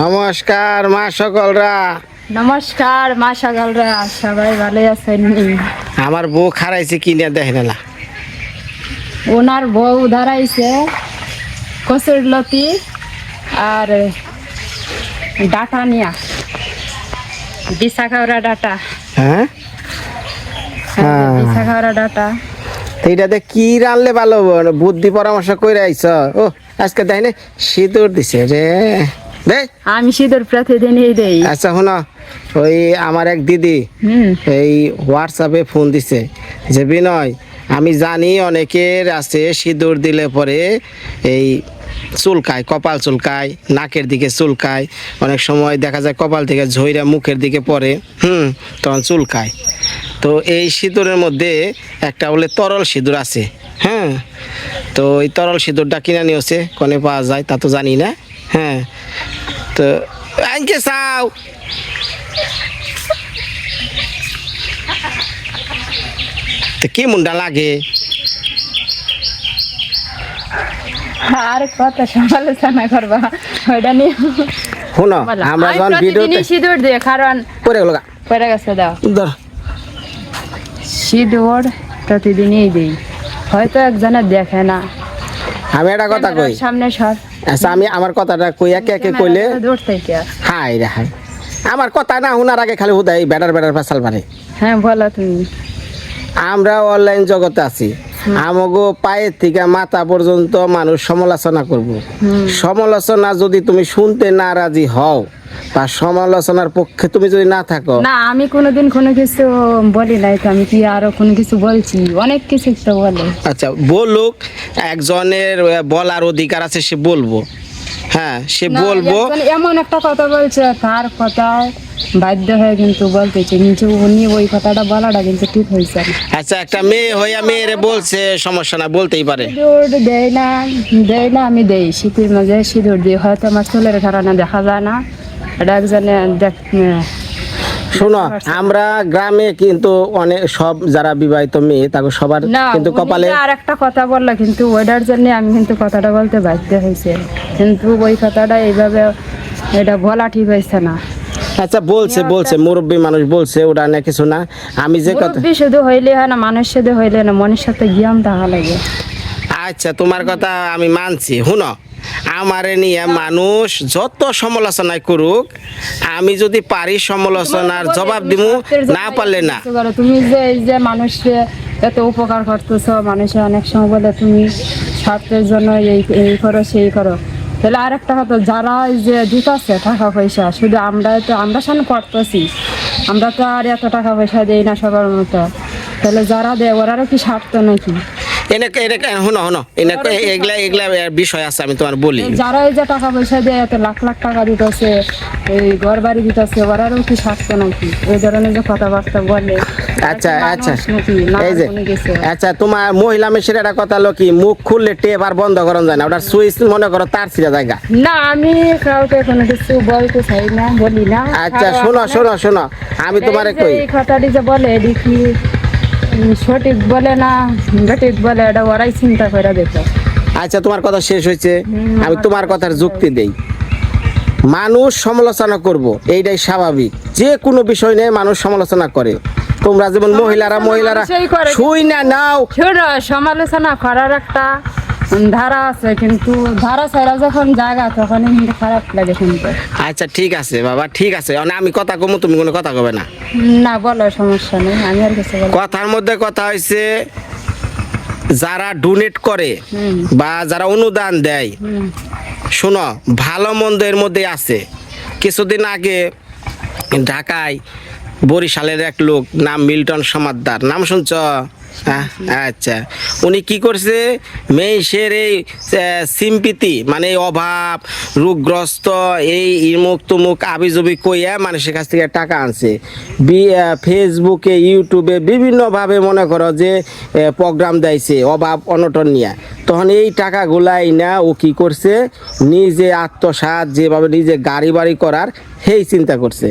নমস্কার মা সকলরা। নমস্কার মা সকালরা। সবাই ভালো আছেন? আমার বউ খারাইছে কিনে দেখে না ওনার বউ দাঁড়াইছে কচুর লতি আর ডাটা নিয়া। বিশাখাওড়া ডাটা। হ্যাঁ হ্যাঁ। বিশাখাওড়া ডাটা। তো এটাতে কি রানলে ভালো বুদ্ধি পরামর্শ করে আইছ। ও আজকে দেখে সিঁদুর দিছে রে। আমি সিঁদুর প্রতিদিনই দেই। আচ্ছা শোনো। ওই আমার এক দিদি এই হোয়াটসঅ্যাপে ফোন দিছে যে বিনয় আমি জানি অনেকের আছে সিঁদুর দিলে পরে এই চুলকায় কপাল চুলকায় নাকের দিকে চুলকায়। অনেক সময় দেখা যায় কপাল থেকে ঝইরা মুখের দিকে পড়ে। হুম তখন চুলকায়। তো এই সিঁদুরের মধ্যে একটা বলে তরল সিঁদুর আছে হ্যাঁ? তো এই তরল সিঁদুরটা কিনে নিয়েছে কনে পাওয়া যায় তা তো জানি না হ্যাঁ? তো আনকে চাও। তো কি মুন্ডা লাগে? আর কত সমালোচনা করবা ওইটা নিয়ে। শুনো আমরা যখন ভিডিওতে সিঁদুর দিই কারণ করে গেল। পড়ে গেছে দাও। ধর। সিঁদুর প্রতিদিনই দিই। হয়তো একজনে দেখে না। আমি একটা কথা কই। সামনে সর আচ্ছা আমি আমার কথাটা কই একে একে কইলে দূর থেকে। হাই রে হাই আমার কথা না শোনার আগে খালি হুদাই বেড়ার বেড়ার ফাসাল মারে হ্যাঁ বলো তুমি। আমরা অনলাইন জগতে আছি। আমাগো পায়ের থেকে মাথা পর্যন্ত মানুষ সমালোচনা করব। সমালোচনা যদি তুমি শুনতে না রাজি হও সমালোচনার পক্ষে তুমি যদি না থাকো। না আমি কোনোদিন কোনো কিছু বলি নাই তো আমি কি আরও কোনো কিছু বলছি? অনেক কিছু তো বলে। আচ্ছা বলুক একজনের বলার অধিকার আছে সে বলব। হ্যাঁ সে বলব এমন একটা কথা বলছে তার কথা বাধ্য হয়ে কিন্তু বলতেছে কিন্তু উনি ওই কথাটা বলাটা কিন্তু ঠিক হয়েছে আচ্ছা একটা মেয়ে হইয়া মেয়েরে বলছে সমস্যা না বলতেই পারে। সিঁদুর দেয় না দেয় না আমি দেই। শীতের মাঝে সিঁদুর দিই হয়তো আমার চুলের কারণে দেখা যায় না। এটা একজনে দেখ শোনো আমরা গ্রামে কিন্তু অনেক সব যারা বিবাহিত মেয়ে তাকে সবার কিন্তু কপালে আর একটা কথা বলল কিন্তু ওইটার জন্য আমি কিন্তু কথাটা বলতে বাধ্য হয়েছে। কিন্তু ওই কথাটা এইভাবে এটা বলা ঠিক হয়েছে না। আচ্ছা বলছে বলছে মুরব্বী মানুষ বলছে ওটা না কিছু না। আমি যে কথা শুধু হইলে হয় না মানুষ শুধু হইলে না মনের সাথে জ্ঞান থাকা লাগে। আচ্ছা তোমার কথা আমি মানছি। শুনো আমারে নিয়ে মানুষ যত সমালোচনায় করুক আমি যদি পারি সমালোচনার জবাব দিমু না পারলে না। তুমি যে এই যে মানুষকে এত উপকার করতেছ মানুষে অনেক সময় বলে তুমি স্বার্থের জন্য এই এই করো সেই করো। তাহলে আর একটা কথা যারা এই যে দিতেছে টাকা পয়সা শুধু আমরা তো আমরা সামনে করতেছি। আমরা তো আর এত টাকা পয়সা দেই না সবার মতো। তাহলে যারা দেয় ওরারও কি স্বার্থ নাকি? এনে এনে শুনো শুনো এনে এগুলা এগুলা বিষয় আছে আমি তোমার বলি। যারা এই যে টাকা পয়সা দেয় এত লাখ লাখ টাকা দিতেছে এই ঘর বাড়ি দিতেছে ওরারও কি নাকি? এই ধরনের যে কথাবার্তা বলে আচ্ছা আচ্ছা। এই যে আচ্ছা তোমার মহিলা মেশিনের একটা কথা হলো কি মুখ খুললে টেপ আর বন্ধ করানো যায় না ওটা সুইচ মনে করো তার ছিঁড়া জায়গা না আমি কাউকে কোনো কিছু বলতে চাই না বলি না। আচ্ছা শোনো শোনো শোনো আমি তোমারে কই? এই কথাটি যে বলে উম, সঠিক বলে না সঠিক বলে এটা ওরাই চিন্তা করে দেখো। আচ্ছা তোমার কথা শেষ হয়েছে। আমি তোমার কথার যুক্তি দেই। মানুষ সমালোচনা করব এইটাই স্বাভাবিক। যে কোনো বিষয় নিয়ে মানুষ সমালোচনা করে। তোমরা যেমন মহিলারা মহিলারা। শুই না নাও। সমালোচনা করার একটা ধারা আছে কিন্তু ধারা ছাড়া যখন জায়গা তখনই কিন্তু খারাপ লাগে শুনতে। আচ্ছা ঠিক আছে বাবা ঠিক আছে। মানে আমি কথা কমু তুমি কোনো কথা কবে না? না বলো সমস্যা নেই আমি আর কিছু বলব কথার মধ্যে কথা যারা ডোনেট করে বা যারা অনুদান দেয়। শোনো ভালো মন্দ এর মধ্যে আছে। কিছুদিন আগে ঢাকায় বরিশালের এক লোক নাম মিল্টন সমাদ্দার। নাম শুনছ? আচ্ছা। উনি কি করছে? মেয়েসের এই সিম্পিতি মানে অভাব, রোগগ্রস্ত, এই ইমুক তুমুক আবিজবি কইয়া মানুষের কাছ থেকে টাকা আনছে। ফেসবুকে ইউটিউবে বিভিন্নভাবে মনে করো যে প্রোগ্রাম দেয়ছে অভাব, অনটন নিয়ে। তখন এই টাকাগুলাই না ও কি করছে? নিজে আত্মসাৎ, যেভাবে নিজে গাড়ি বাড়ি করার সেই চিন্তা করছে।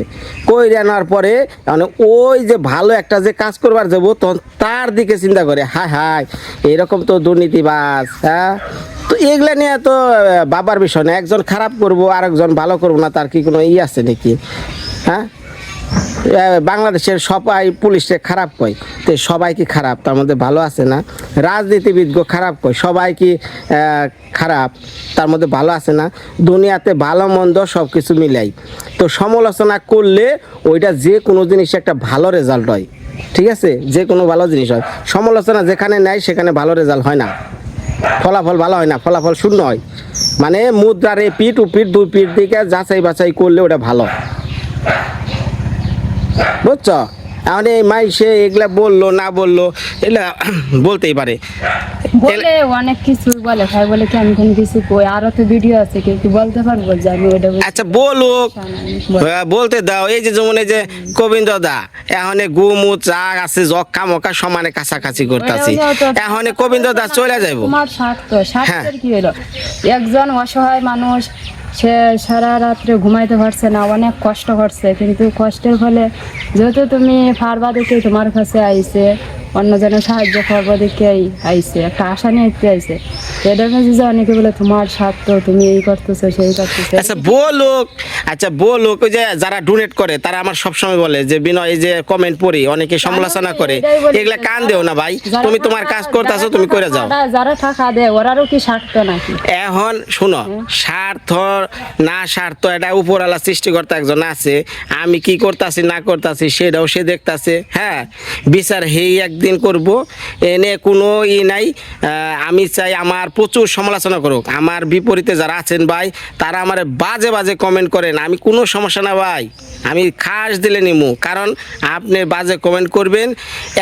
কইরে আনার পরে মানে ওই যে ভালো একটা যে কাজ করবার যাব তখন তার দিকে চিন্তা করে, হায় হায়, এরকম তো দুর্নীতিবাজ হ্যাঁ? তো এগুলা নিয়ে তো, বাবার বিষয় না, একজন খারাপ করব, আরেকজন ভালো করব না, তার কি কোনো ই আছে নাকি? হ্যাঁ? বাংলাদেশের সবাই পুলিশে খারাপ কয়। তো সবাই কি খারাপ? তার মধ্যে ভালো আছে না? রাজনীতিবিদগো খারাপ কয়। সবাই কি খারাপ? তার মধ্যে ভালো আছে না? দুনিয়াতে ভালো, মন্দ সব কিছু মিলাই। তো সমালোচনা করলে ওইটা যে কোনো জিনিস একটা ভালো রেজাল্ট হয়। ঠিক আছে? যে কোনো ভালো জিনিস হয়। সমালোচনা যেখানে নেয়, সেখানে ভালো রেজাল্ট হয় না। ফলাফল ভালো হয় না। ফলাফল শূন্য হয়। মানে মুদ্রার এ পিঠ ও পিঠ দুই পিঠ দিকে যাচাই বাছাই করলে ওটা ভালো। বুঝছ? এখন এই মাইসে এগুলা বলল না বলল এগুলা বলতেই পারে। বলে অনেক কিছু বলে ভাই বলে কি আমি কোনো কিছু কই? আরও তো ভিডিও আছে কেউ কি বলতে পারব যে আমি ওটা আচ্ছা বলুক। হ্যাঁ, বলতে দাও এই যে যেমন এই যে গোবিন্দ দা এখন গুমু চা আছে জক্কা মক্কা সমানে কাছাকাছি করতেছি। এখন গোবিন্দ দা চলে যাইবো। তোমার স্বার্থ হ্যাঁ। স্বার্থের কি হলো? একজন অসহায় মানুষ সে সারা রাত্রে ঘুমাইতে পারছে না, অনেক কষ্ট করছে। কিন্তু কষ্টের ফলে যেহেতু তুমি ফারবা দেখে তোমার কাছে আইছে অন্যজনের সাহায্য করব দেখে আইসে একটা আশা নিয়ে আইসে এটার যে অনেকে বলে তোমার স্বার্থ তুমি এই করতেছো সেই করতেছো। আচ্ছা বলুক আচ্ছা বলুক ওই যে যারা ডোনেট করে তারা আমার সবসময় বলে যে বিনয় এই যে কমেন্ট পড়ি অনেকে সমালোচনা করে এগুলা কান দেও না ভাই। তুমি তোমার কাজ করতেছো তুমি করে যাও। যারা- টাকা দেয় ওরারও কি স্বার্থ নাকি? এখন শুনো স্বার্থ না স্বার্থ এটা উপরওয়ালা সৃষ্টিকর্তা একজন আছে আমি কি করতাছি না করতাছি সেটাও সে দেখতাছে হ্যাঁ। বিচার হেই একদিন করব এনে কোনো ই নাই আমি চাই আমার প্রচুর সমালোচনা করুক। আমার বিপরীতে যারা আছেন ভাই, তারা আমার বাজে বাজে কমেন্ট করেন। আমি কোনো সমস্যা না ভাই। আমি খাস দিলে নিমু। কারণ আপনি বাজে কমেন্ট করবেন,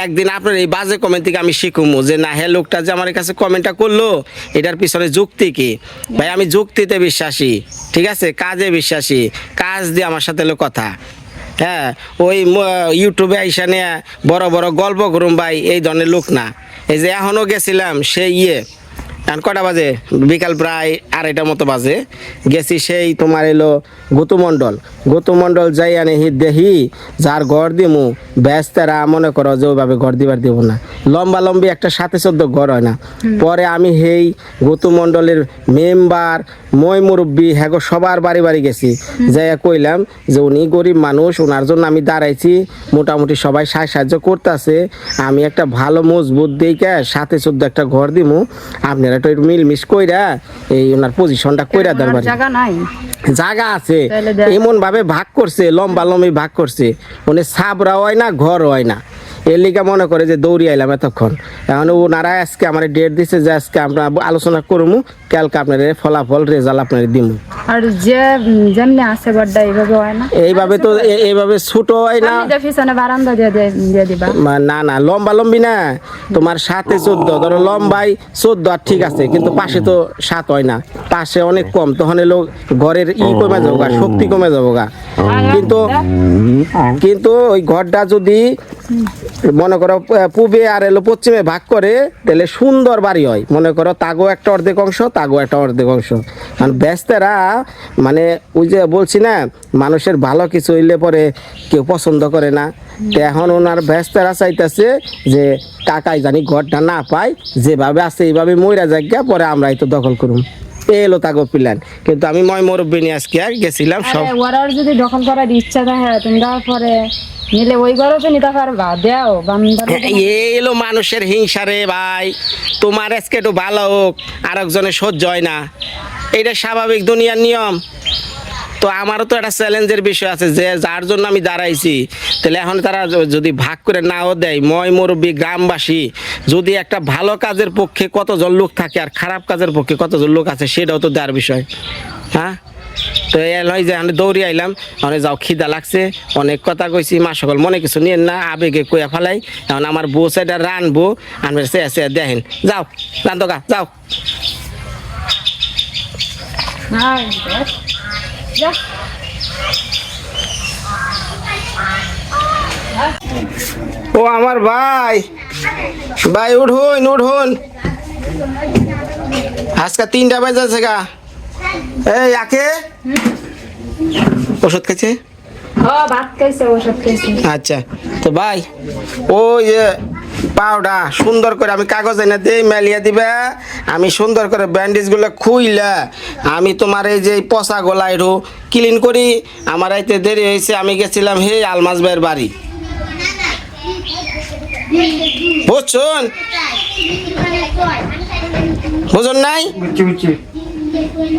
একদিন আপনার এই বাজে কমেন্ট থেকে আমি শিখুমু যে, না হ্যাঁ লোকটা যে আমার কাছে কমেন্টটা করল, এটার পিছনে যুক্তি কি? ভাই, আমি যুক্তিতে বিশ্বাসী, ঠিক আছে? কাজে বিশ্বাসী। কাজ দিয়ে আমার সাথে হলো কথা। হ্যাঁ ওই ইউটিউবে আইসা নিয়ে বড় বড় গল্প করুম ভাই, এই ধরনের লোক না। এই যে এখনও গেছিলাম, সে ইয়ে এখন কটা বাজে? বিকাল প্রায় আড়াইটার মতো বাজে। গেছি সেই তোমার এলো গতুমণ্ডল। গতুমণ্ডল যাই আনে হি দেহি যার ঘর দিমু ব্যস্তারা মনে করো যে ওইভাবে ঘর দিবার দিব না। লম্বা লম্বি একটা সাথে চোদ্দ ঘর হয় না। পরে আমি সেই গতুমণ্ডলের মেম্বার মই মুরব্বী হ্যাগো সবার বাড়ি বাড়ি গেছি। যাইয়া কইলাম যে উনি গরিব মানুষ ওনার জন্য আমি দাঁড়াইছি মোটামুটি সবাই সাহায্য সাহায্য করতেছে। আমি একটা ভালো মজবুত দিকে সাথে চোদ্দ একটা ঘর দিমু। আপনারা একটু মিলমিশ কইরা এই ওনার পজিশনটা কইরা দেন বাড়ি। জায়গা নাই। জায়গা আছে। এমন ভাবে ভাগ করছে লম্বা লম্বি ভাগ করছে। মানে সাবরা হয় না ঘর হয় না। এর লিগে মনে করে যে দৌড়ি আইলাম এতক্ষণ। এখন ওনারা আজকে আমার ডেট দিছে যে আজকে আমরা আলোচনা করব কালকে আপনার ফলাফল রেজাল্ট আপনার দিমু। আর যে যেমনি আছে গড্ডা এইভাবে হয় না? এইভাবে তো এইভাবে ছোট হয় না। পিছনে বারান্দা দিয়ে দিয়ে- দিবা। না না লম্বা লম্বি না। তোমার সাথে চোদ্দ ধরো লম্বাই চোদ্দ আর ঠিক আছে কিন্তু পাশে তো সাত হয় না। পাশে অনেক কম তখন এলো ঘরের ই কমে যাব গা শক্তি কমে যাব গা কিন্তু কিন্তু ওই ঘরটা যদি মনে করো পূবে আর এলো পশ্চিমে ভাগ করে, তাহলে সুন্দর বাড়ি হয়। মনে করো, তাগো একটা অর্ধেক অংশ, তাগো একটা অর্ধেক অংশ। কারণ ব্যস্তেরা মানে ওই যে বলছি না, মানুষের ভালো কিছু হইলে পরে কেউ পছন্দ করে না। তো এখন ওনার ব্যস্তেরা চাইতেছে যে, কাকাই জানি ঘরটা না পায়, যেভাবে আছে এইভাবে মইরা জায়গা পরে আমরাই তো দখল এই এলো তাগো প্ল্যান। কিন্তু আমি ময় মুরব্বী নিয়ে আজকে গেছিলাম সব ওরা যদি দখল করার ইচ্ছা থাকে তোমরা পরে নিলে ওই ঘরও তো নিতে পারবা দেও এলো মানুষের হিংসা রে ভাই। তোমার আজকে একটু ভালো হোক আর একজনের সহ্য হয় না। এটা স্বাভাবিক দুনিয়ার নিয়ম। তো আমারও তো একটা চ্যালেঞ্জের বিষয় আছে যে যার জন্য আমি দাঁড়াইছি। তাহলে এখন তারা যদি ভাগ করে নাও দেয় ময় মুরব্বী গ্রামবাসী, যদি একটা ভালো কাজের পক্ষে কতজন লোক থাকে আর খারাপ কাজের পক্ষে কতজন লোক আছে, সেটাও তো দেওয়ার বিষয়। হ্যাঁ? তো এ নয় যে আমি দৌড়ি আইলাম অনেক যাও, খিদা লাগছে, অনেক কথা কইছি, মা সকল মনে কিছু নিয়ে না, আবেগে কইয়া ফেলাই। এখন আমার বউ সেটা রানবো, আমি সে সে, দেখেন, যাও রান্ধো গা, যাও। ও আমার ভাই। ভাই উঠুন উঠুন। আজকে তিনটা বাজে গা এই আকে? ওষুধ খাইছে? আচ্ছা তো ভাই ওই পাউডা সুন্দর করে আমি কাগজ এনে দিই মেলিয়ে দিবে আমি সুন্দর করে ব্যান্ডেজগুলো খুইলা আমি তোমার এই যে পচা গোলা একটু ক্লিন করি আমার এতে দেরি হয়েছে আমি গেছিলাম হে আলমাজ ভাইয়ের বাড়ি। বুঝছুন? বুঝুন নাই?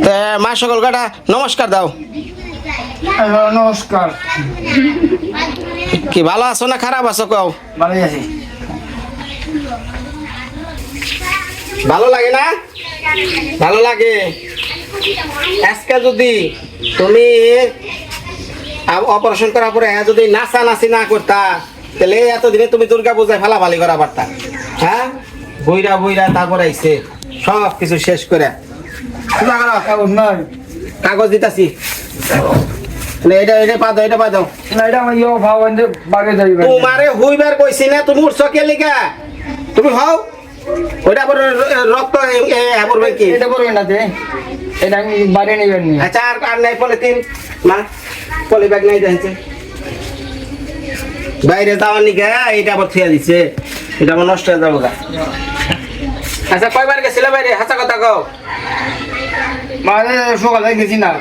তা মা সকল কাটা নমস্কার দাও। নমস্কার। কি ভালো আছো না খারাপ আছো কও? ভালো আছি। ভালো লাগে না? ভালো লাগে। আজকে যদি তুমি অপারেশন করার পরে হ্যাঁ যদি নাচা নাচি না করতা তাহলে এতদিনে তুমি দুর্গা পূজায় ফালাফালি করা পারতা। হ্যাঁ? বইরা বইরা তারপরে আইছে। সব কিছু শেষ করে। কাগজ দিতাছি। এটা এটা পা দাও এটা পা দাও। না এটা আমার ভাব আনতে বাগে যাইবে তোমারে হইবার কইছি না তুমি উঠছ কে লিগা তুমি হও ওইটা পরে রক্ত এ- এ এ পড়বে কি? এটা করবে না তে। এটা আমি বাড়ি নিবেন নি। আচ্ছা আর আর নাই পলিথিন? মা পলি ব্যাগ নাই দেখছে বাইরে যাওয়ার নিকে এইটা আবার থুয়া দিছে। এটা আমার নষ্ট হয়ে যাব আচ্ছা কয়বার গেছিলে বাইরে? হাসা কথা কও। মানে সকালে গেছি না।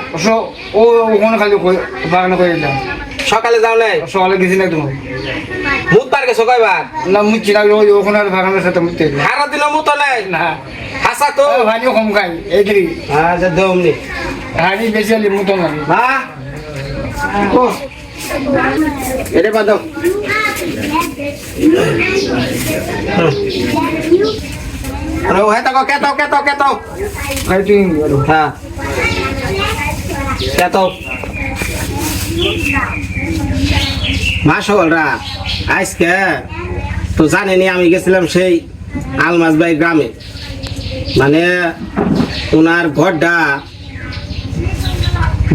ও ওখানে খালি বাগানে করে দিলাম সকালে যাও নাই? সকালে গেছি না তুমি মুতবার গেছো কয়বার? না মুচ্ছি না ওই ওখানে আর বাগানের সাথে মুততে। সারা দিনও মুতো নাই? না। হাসা তো। ও ভানিও কম খাই এইদিকে আচ্ছা দমনি হানি বেশি হলে মুতো না। মা? ও। এটা বাদ দাও আরে ও হেতা কো কেতো কেতো কেতো খাই তুই বলো। হ্যাঁ কেতো মা সকলরা আজকে তো জানেনি আমি গেছিলাম সেই আলমাজ ভাই গ্রামে। মানে ওনার ঘরটা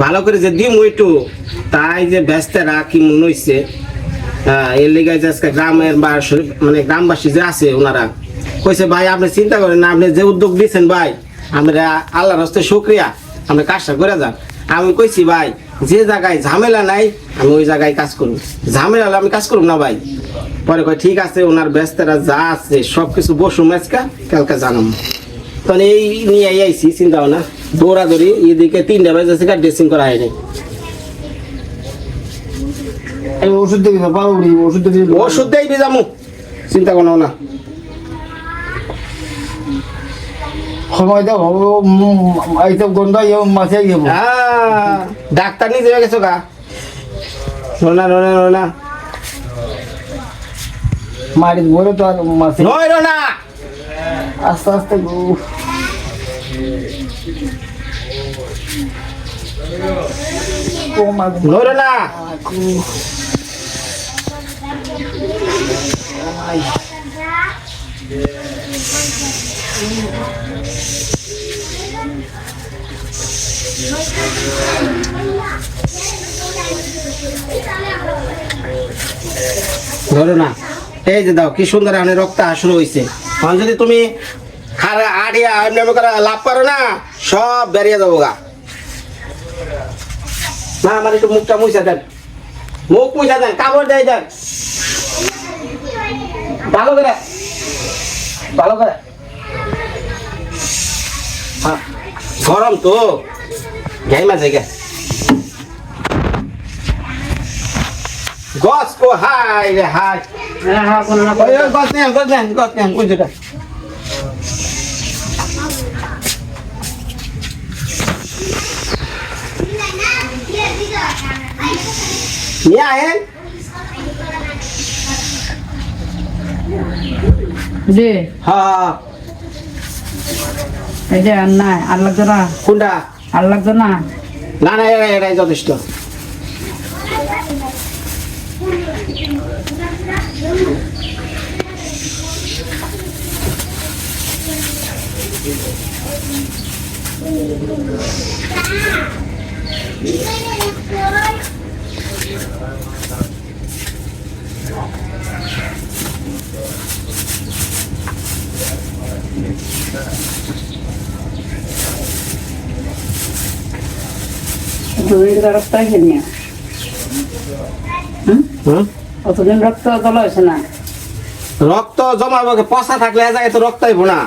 ভালো করে যে দিম ওইটু তাই যে ব্যস্তেরা কি মনে হইছে। হ্যাঁ, এর লিগে যে আজকে গ্রামের বা মানে গ্রামবাসী যে আছে ওনারা কইছে ভাই আপনি চিন্তা করেন না আপনি যে উদ্যোগ দিচ্ছেন ভাই আমরা আল্লাহর হস্তে শুক্রিয়া আপনি কাজটা করে যান। আমি কইছি ভাই যে জায়গায় ঝামেলা নাই আমি ওই জায়গায় কাজ করব। ঝামেলা হলে আমি কাজ করব না ভাই। পরে কয় ঠিক আছে ওনার ব্যস্তরা যা আছে সব কিছু বসুম আজকে কালকে জানাম তখন এই নিয়ে আইছি চিন্তা ভাবনা দৌড়াদৌড়ি এদিকে তিনটা বাজে ড্রেসিং করা হয়নি ওষুধ দেখি ওষুধ দেখি ওষুধ দেই যামু চিন্তা করো না। সময় দাও এইসব গন্ধ মাছে হ্যাঁ, ডাক্তার নিজে হয়ে গেছো গা? রোনা রোনা রোনা। মারি বলে তো আর মাছে নয় রোনা! আস্তে আস্তে গো। নয় রোনা! ধরো না। এই যে দাও, কি সুন্দর এখানে রক্ত আসা শুরু হয়েছে এখন যদি তুমি আড়িয়া লাভ করো না, সব বেরিয়ে যাব গা। মা আমার একটু মুখটা মুছা দেন। মুখ মুছা দেন, কাপড় দেয় দেন। ভালো করে ভালো করে। গরম তো। গাই মাঝে গে। গছ কো হাই রে হাই। গছ নেন গছ নেন গছ নেন ওই নিয়ে আয়েন জি হ্যাঁ এই যে আর নাই আর লাগতো না। কোনটা? আর লাগতো না। না যথেষ্ট। দুদিন তো রক্ত আছে না? হুম? অতদিন রক্ত তোলা হয়েছে না? রক্ত জমাবো পচা থাকলে এ জায়গায় তো না।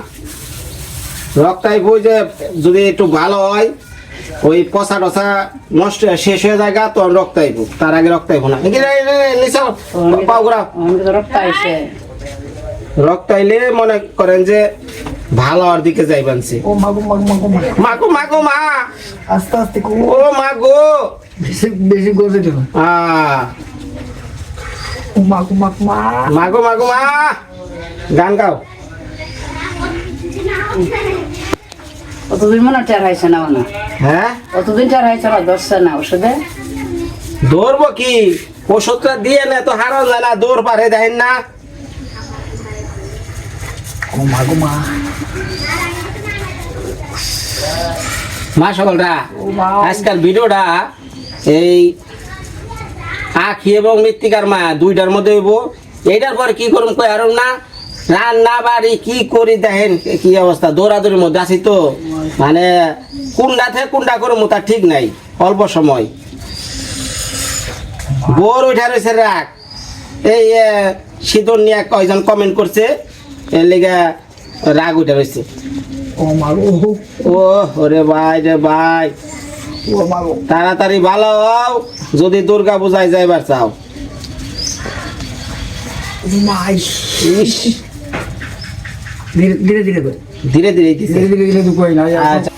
যে যদি একটু ভালো হয় ওই পচা টচা নষ্ট হয়ে শেষ হয়ে যায় গা, তখন রক্ত আইব তার আগে রক্ত আইব না। এখানে এই- এই- এই নিচে পাও ঘোরাও। আমাদের তো রক্ত আইসে রক্ত আইলে মনে করেন যে ভালো আর দিকে যাইবানছে ও মাগো মাগো মাগো মা মাগো মাগো মা আস্তে আস্তে কো ও মাগো বেশি বেশি করছে তো আহ ও মাগো মাগো মা মাগো মাগো মা গান গাও অতদিন মনে টের হয়েছে না মনে হ্যাঁ অতদিন টের হয়েছে না ধরছে না ওষুধে দৌড়বো কি ওষুধটা দিয়ে না তো হারান যায় না দৌড় পারে দেখেন না ও মাগো মা মা সকলরা আজকাল ভিডিওটা এই আখি এবং মৃত্তিকার মা দুইটার মধ্যে হইব। এইটার পরে কি করুম কই আর না? রান্না বাড়ি কি করি দেখেন কি অবস্থা দৌড়াদৌড়ির মধ্যে আছি তো। মানে কুন্ডা থেকে কুন্ডা করব তার ঠিক নাই অল্প সময়। বোর উঠা রয়েছে রাখ এই শীতল নিয়ে কয়জন কমেন্ট করছে এর লেগে রাগ উঠে রয়েছে ও মাগো ও ওরে ভাই রে ভাই। ও মাগো তাড়াতাড়ি ভালো হও যদি দুর্গা পূজায় যাইবার চাও। ধীরে ধীরে ধীরে ধীরে ধীরে। ধীরে ধীরে ধীরে কই না আচ্ছা।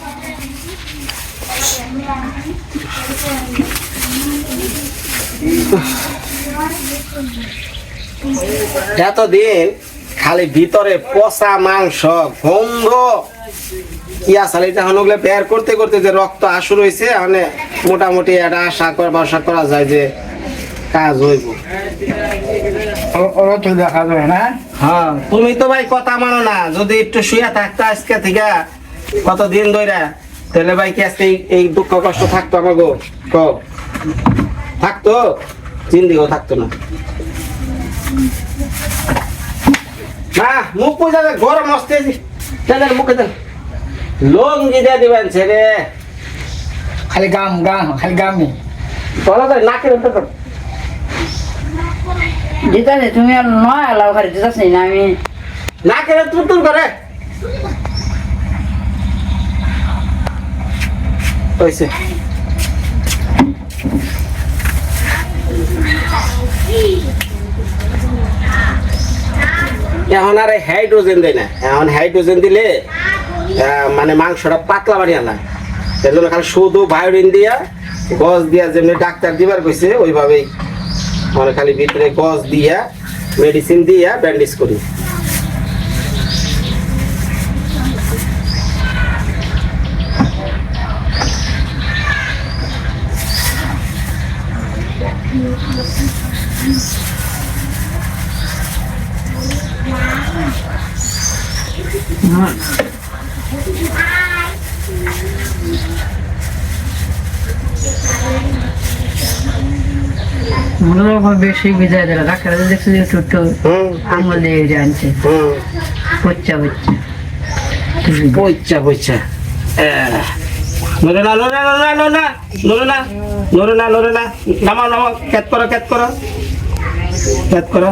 এতদিন খালি ভিতরে পচা মাংস গন্ধ কি আসলে এটা হনগুলো বের করতে করতে যে রক্ত আসু রয়েছে মানে মোটামুটি এটা আশা করা করা যায় যে কাজ হইব। দেখা যায় না? হ্যাঁ তুমি তো ভাই কথা মানো না যদি একটু শুয়ে থাকতো আজকে থেকে কতদিন ধরে তাহলে ভাই কি আজকে এই- দুঃখ কষ্ট থাকতো আমাগো? থাকতো? জিন্দিগিও থাকতো না। না মুখ পুজা গরম আসতে তাদের মুখে দেন লঙ্গি দিয়ে দিবেন ছেড়ে খালি গাম গাম খালি গামে। বলা যায় নাকে উঠতে পারো। দিতাছে তুমি আর নয় আলাও খালি দিতাছি না আমি? নাকে তুল তুল করে। হয়েছে এখন আর হাইড্রোজেন দেয় না। এখন হাইড্রোজেন দিলে মানে মাংসটা পাতলা বাড়িয়া না এর জন্য খালি শুধু বায়োডিন দিয়া, গজ দিয়া যেমনি ডাক্তার দিবার কইছে, ওইভাবেই মানে খালি ভিতরে গজ দিয়া মেডিসিন দিয়া ব্যান্ডেজ করি। বেশি বিজয় দিল ডাক্তার দেখছি যে হুম। আঙুল দিয়ে হুম পচ্চা পচ্চা পয়চা পয়চা নরে না নরে না নরে না নরে না নরে না নরে না নামাও নামাও ক্যাত করো ক্যাত করো ক্যাত করো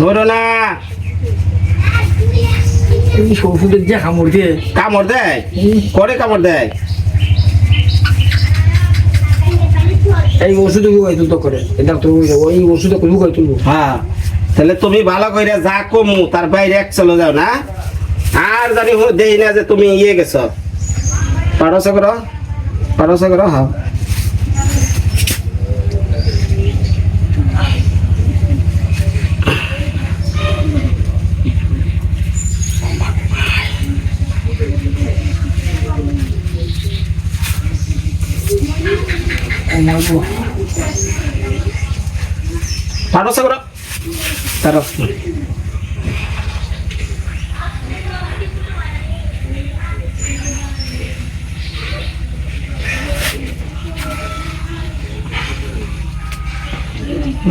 নরে না। এই ওষুধের যে কামড় দিয়ে কামড় দেয়? করে কামড় দেয়? এই ওষুধে লুকাই তুলতো করে। এটা তো ওই ওষুধে লুকাই তুলবো হ্যাঁ। তাহলে তুমি ভালো করে যা কমু তার বাইরে এক চলে যাও না। আর জানি দেই না যে তুমি ইয়ে গেছ। পারস করো? পারস করো হ্যাঁ। পারস করো তার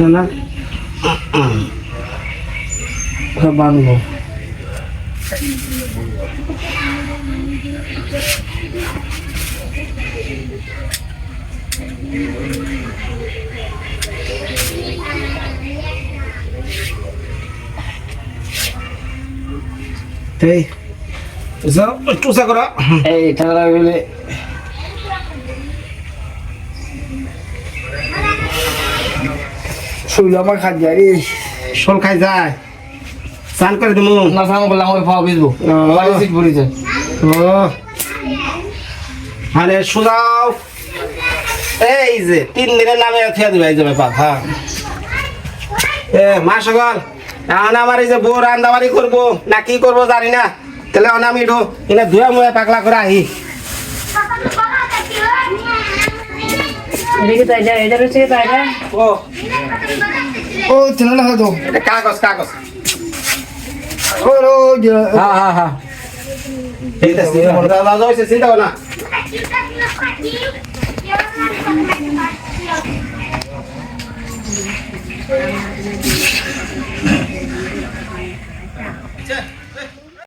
না সব বানবো এই একটু করো। এই শরীর আমার খাদ্য রে শোল খাই যায়। চান করে দিমু। না সামনে বললাম ওই পাওয়া সিট পড়েছে। ও। আরে সুদাও এই যে তিন দিনের নামে থিয়া দিবে এই যে ব্যাপার হ্যাঁ। এ মা সকাল এখন আমার এই যে বউ রান্দাবাড়ি করব না কি করব জানি না। তাহলে এখন আমি এনে ধুয়ে মুয়ে পাকলা করে আহি। ও ও ছেলে না তো কাগজ কাগজ ও। ও যে হ্যাঁ হ্যাঁ হ্যাঁ। চিন্তা করো না। ไปเดี๋ยวเราไปดูกันไปเดี๋ยว